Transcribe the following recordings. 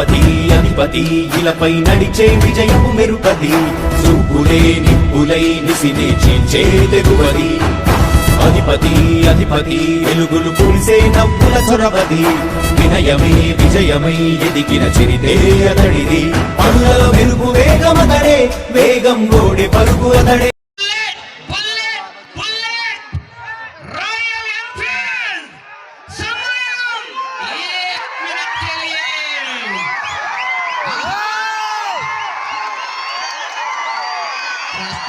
అధిపతి ఇలపై నడిచే విజయము మెరుపది. చూపులే నిప్పులై నిసినే చేంచే తెగువది. అధిపతి అధిపతి వెలుగులు కురిసే నవ్వుల చొరవది వినయమే విజయమై ఎదిగిన చిరితే అతడిది. పనులలో వెలుగు వేగమతడే వేగం గోడే పరుగు అతడే.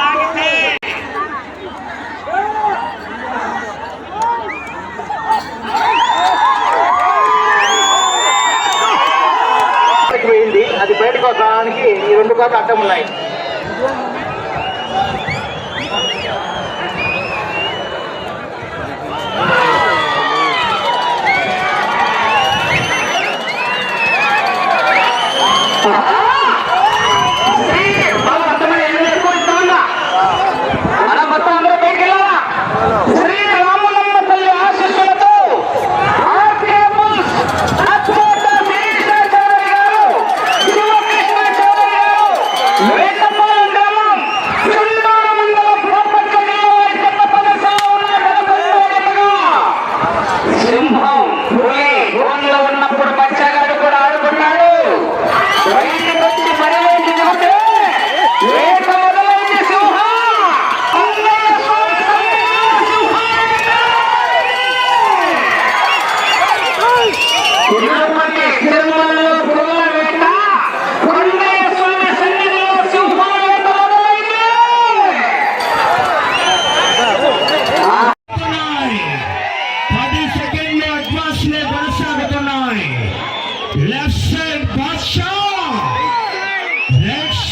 లాగితే పోయింది. అది బయటకు రావడానికి ఈ రెండు కోట్లు అడ్డం ఉన్నాయి. రైట్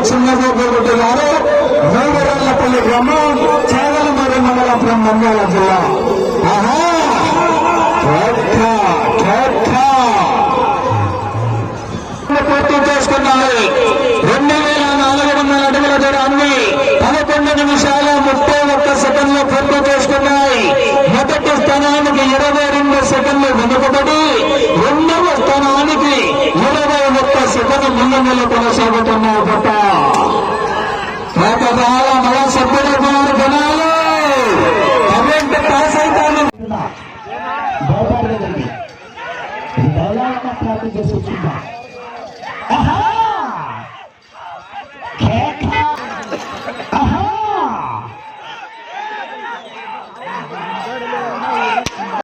పిల్లి రెడ్డి గారు మూడురాళ్ళపల్లి గ్రామం చాగలమర్రి మండలం ఫ్రం మండల జిల్లా పూర్తి చేసుకున్నారు రెండు వేల నాలుగు వందల అడుగుల దూరాన్ని పదకొండు నిమిషాల ముప్పై ఒక్క సెకండ్లు పూర్తి చేసుకున్నాయి మొదటి స్థానానికి ఇరవై రెండు. సెకండ్లు వెనుకబడి రెండవ స్థానానికి ఇరవై ఒక్క సెకండ్ ముందంజలో 아, 아. 만들겠습니다. 아하!